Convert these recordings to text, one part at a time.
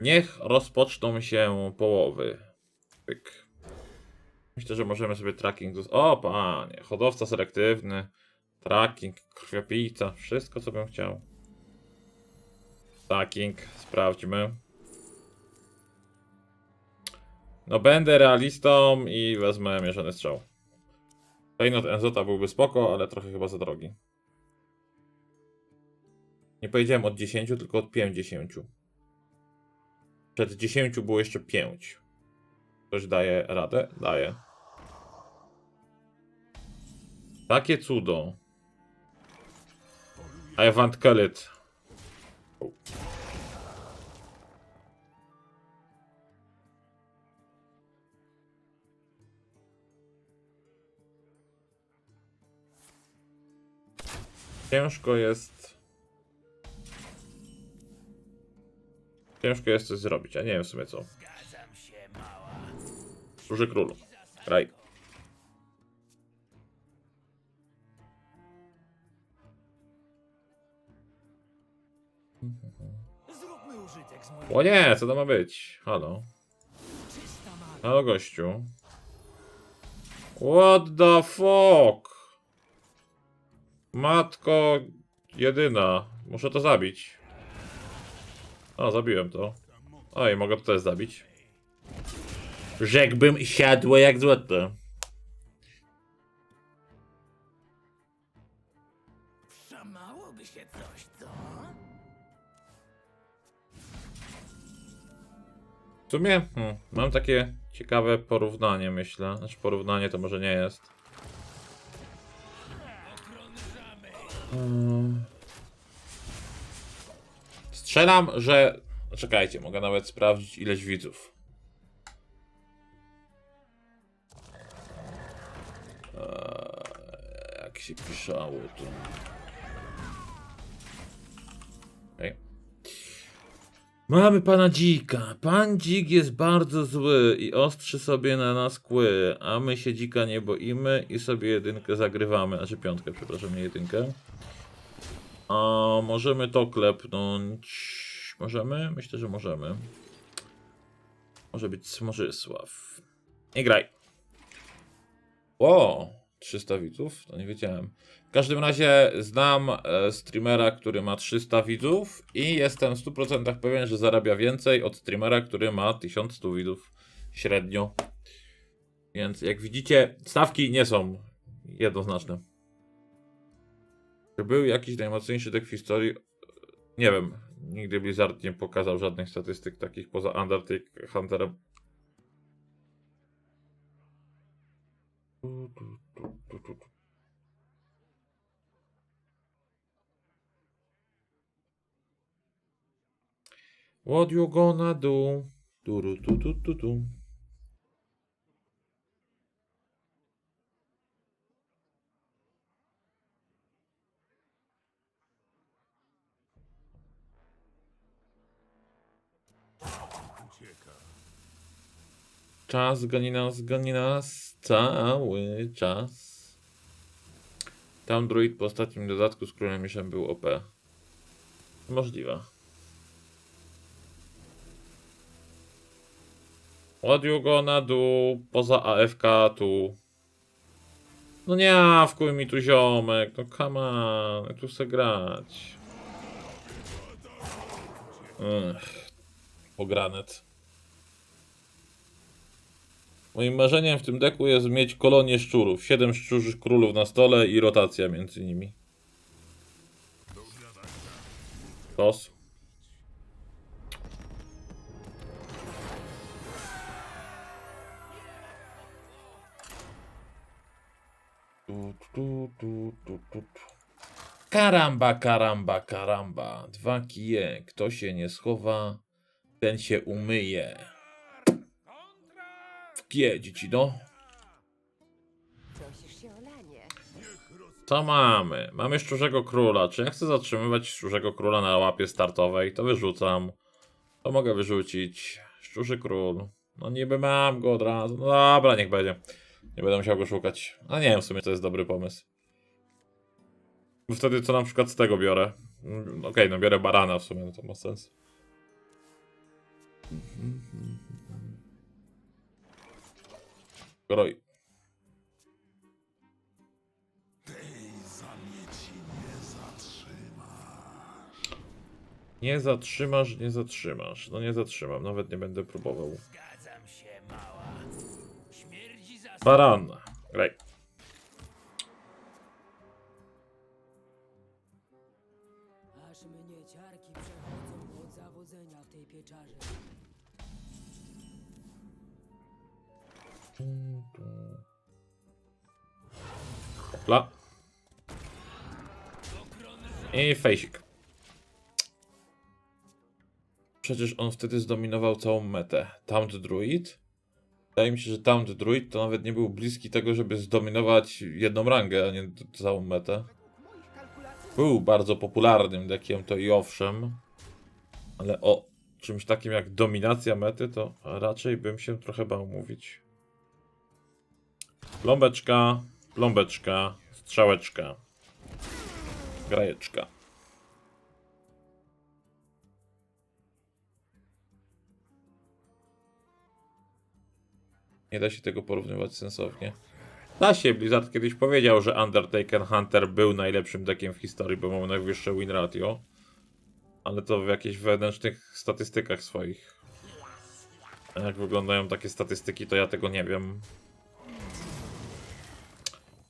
Niech rozpoczną się połowy. Pyk. Myślę, że możemy sobie tracking. O, panie, hodowca selektywny, tracking, krwiopijca, wszystko co bym chciał. Tracking, sprawdźmy. No, będę realistą i wezmę mieszany strzał. Klejnot Enzota byłby spoko, ale trochę chyba za drogi. Nie powiedziałem od 10, tylko od 50. Przed 10 było jeszcze 5. Ktoś daje radę? Daje. Takie cudo. I want. Ciężko jest. Ciężko jest coś zrobić, a nie wiem w sumie co. Użytek z mojej O nie, co to ma być? Halo. Halo gościu. What the fuck? Matko jedyna. Muszę to zabić. O, zabiłem to. Oj, mogę to też zabić. Rzekłbym siadło jak. Przemałoby się coś, co? W sumie hmm, mam takie ciekawe porównanie, myślę. Znaczy porównanie to może nie jest. Hmm. Strzelam, że... Czekajcie, mogę nawet sprawdzić ileś widzów. Eee, jak się pisało to... Mamy pana dzika. Pan dzik jest bardzo zły i ostrzy sobie na nas kły, a my się dzika nie boimy i sobie jedynkę zagrywamy. Znaczy piątkę, przepraszam, nie jedynkę. A możemy to klepnąć. Możemy? Myślę, że możemy. Może być Smożysław. I graj. O, 300 widzów? To nie wiedziałem. W każdym razie znam e, streamera, który ma 300 widzów i jestem w 100% pewien, że zarabia więcej od streamera, który ma 1100 widzów średnio. Więc jak widzicie, stawki nie są jednoznaczne. Czy był jakiś najmocniejszy deck w historii? Nie wiem. Nigdy Blizzard nie pokazał żadnych statystyk takich poza Undertake Hunterem. What you gonna do? Czas goni nas, goni nas cały czas. Tam druid po ostatnim dodatku z królem mieszem był OP. Możliwe. What you gonna do? Poza AFK tu. No nie, wkuj mi tu ziomek. No come on, tu chcę grać. Ech, pogranet. Moim marzeniem w tym deku jest mieć kolonię szczurów. Siedem szczurzych królów na stole i rotacja między nimi. Tos. Tu, tu, tu, tu, tu, tu. Karamba, karamba, karamba. Dwa kije. Kto się nie schowa, ten się umyje. W kije, dzieci, no. Prosisz się o lanie. Co mamy? Mamy szczurzego króla. Czy ja chcę zatrzymywać szczurzego króla na łapie startowej? To wyrzucam. To mogę wyrzucić. Szczurzy król. No niby mam go od razu. No dobra, niech będzie. Nie będę musiał go szukać. A nie wiem, w sumie to jest dobry pomysł. Bo wtedy co na przykład z tego biorę? Mm, Okej, no biorę barana w sumie, no to ma sens. Groj. Nie zatrzymasz, nie zatrzymasz. No nie zatrzymam, nawet nie będę próbował. Zgadzam się, mała. Śmierdzi za... Baran. Graj. Hopla. I fejsik. Przecież on wtedy zdominował całą metę. Taunt Druid? Wydaje mi się, że Taunt Druid to nawet nie był bliski tego, żeby zdominować jedną rangę, a nie całą metę. Był bardzo popularnym deckiem, to i owszem. Ale o czymś takim jak dominacja mety, to raczej bym się trochę bał mówić. Plombeczka, plombeczka, strzałeczka, grajeczka. Nie da się tego porównywać sensownie. Da się, Blizzard kiedyś powiedział, że Undertaker Hunter był najlepszym deckiem w historii, bo miał najwyższe win ratio. Ale to w jakichś wewnętrznych statystykach swoich. A jak wyglądają takie statystyki, to ja tego nie wiem.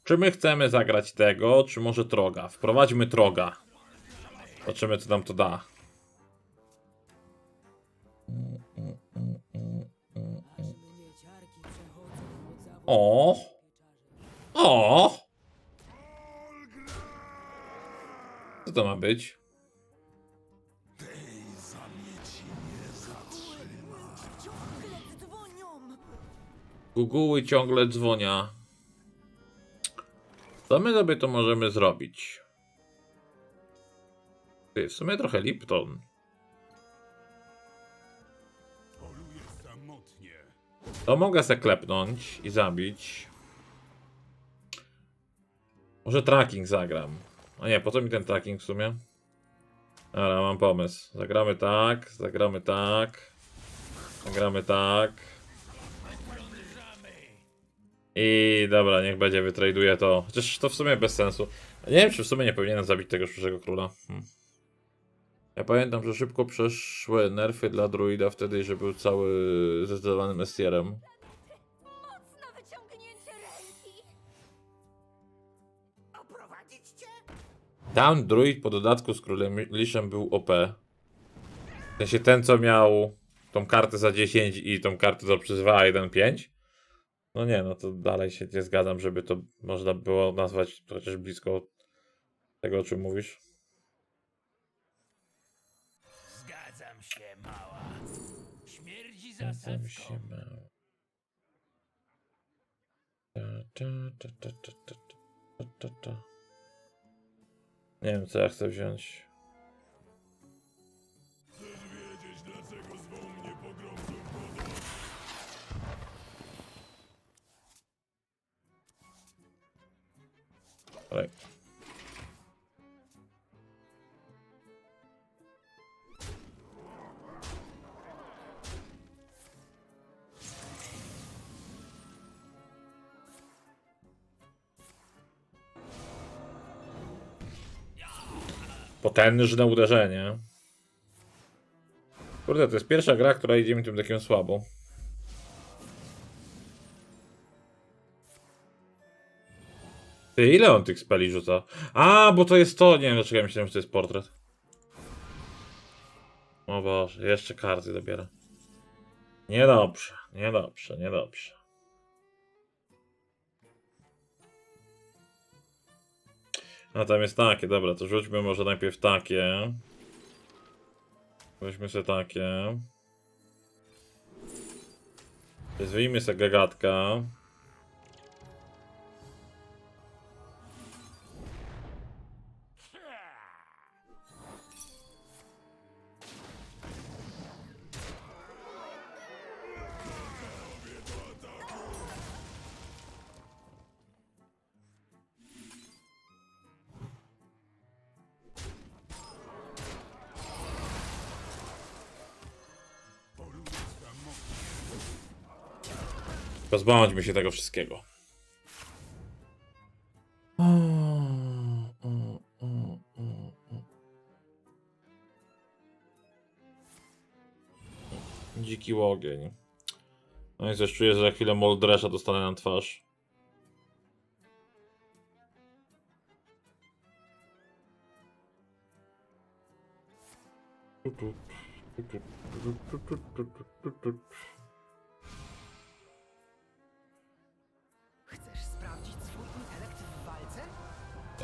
Czy my chcemy zagrać tego, czy może Troga? Wprowadźmy Troga. Zobaczymy, co nam to da. O! O! Co to ma być? Guguły ciągle dzwonia. Co my sobie to możemy zrobić? Ty, w sumie trochę Lipton. To mogę se klepnąć i zabić. Może tracking zagram. A nie, po co mi ten tracking w sumie? Dobra, mam pomysł. Zagramy tak, zagramy tak. Zagramy tak. I dobra, niech będzie, wytraduję to. Chociaż to w sumie bez sensu. Nie wiem, czy w sumie nie powinienem zabić tego sztucznego króla. Hmm. Ja pamiętam, że szybko przeszły nerfy dla druida wtedy, że był cały zdecydowanym estierem. Mocno wyciągnięcie ręki. Oprowadzić cię? Tam druid po dodatku z królem liszem był OP. W sensie ten, co miał tą kartę za 10 i tą kartę, co przyzwała 1.5. No nie, no to dalej się nie zgadzam, żeby to można było nazwać chociaż blisko tego, o czym mówisz. Zgadzam się, mała. Śmierdzi zasadzką. się mało. Ta, ta, ta, ta, ta, ta, ta, ta, ta. Nie wiem, co ja chcę wziąć. Ale... Potężne uderzenie. Kurde, to jest pierwsza gra, która idzie mi tym takim słabo. Ty, ile on tych speli rzuca? A, bo to jest to. Nie wiem, dlaczego myślałem, że to jest portret. O Boże, jeszcze karty dobiera. Niedobrze, niedobrze, niedobrze. A tam jest takie, dobra, to rzućmy może najpierw takie. Weźmy sobie takie. Wyjmijmy sobie gagatka. Pozbądźmy się tego wszystkiego. Dziki łogień. No i coś czuję, że za chwilę Moldresza dostanę na twarz.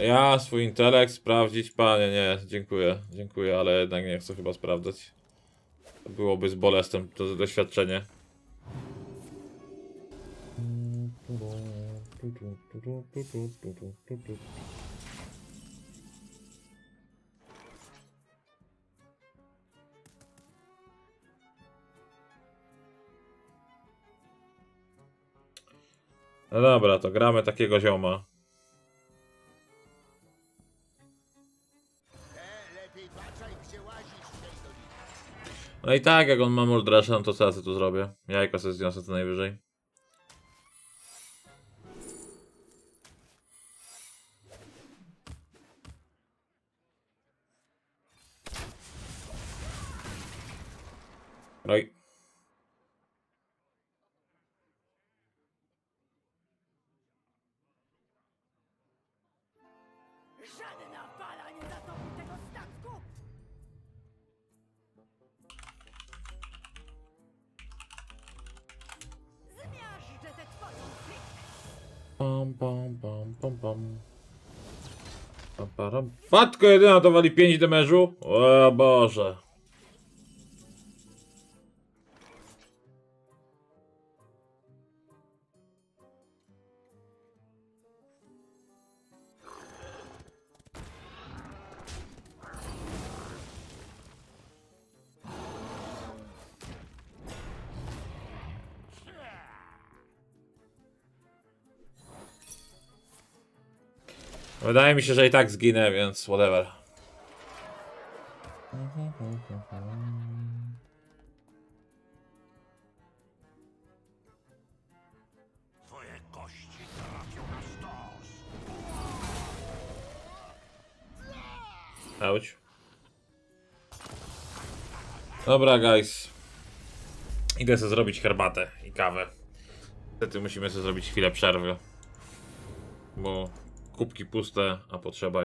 Ja swój intelekt sprawdzić, panie, nie, dziękuję, dziękuję, ale jednak nie chcę chyba sprawdzać. To byłoby z bolestem to doświadczenie. No dobra, to gramy takiego zioma. No i tak, jak on ma Moldresza, no to co ja tu zrobię? Jajko sobie zniosę co najwyżej. Oj. Pam, pam, pam, pam, pam. Matko jedyna to wali 5 demerzu? O Boże. Wydaje mi się, że i tak zginę, więc whatever. Twoje kości trafią na stos. Auć. Dobra, guys. Idę sobie zrobić herbatę i kawę. Niestety musimy sobie zrobić chwilę przerwy. Bo kubki puste, a potrzeba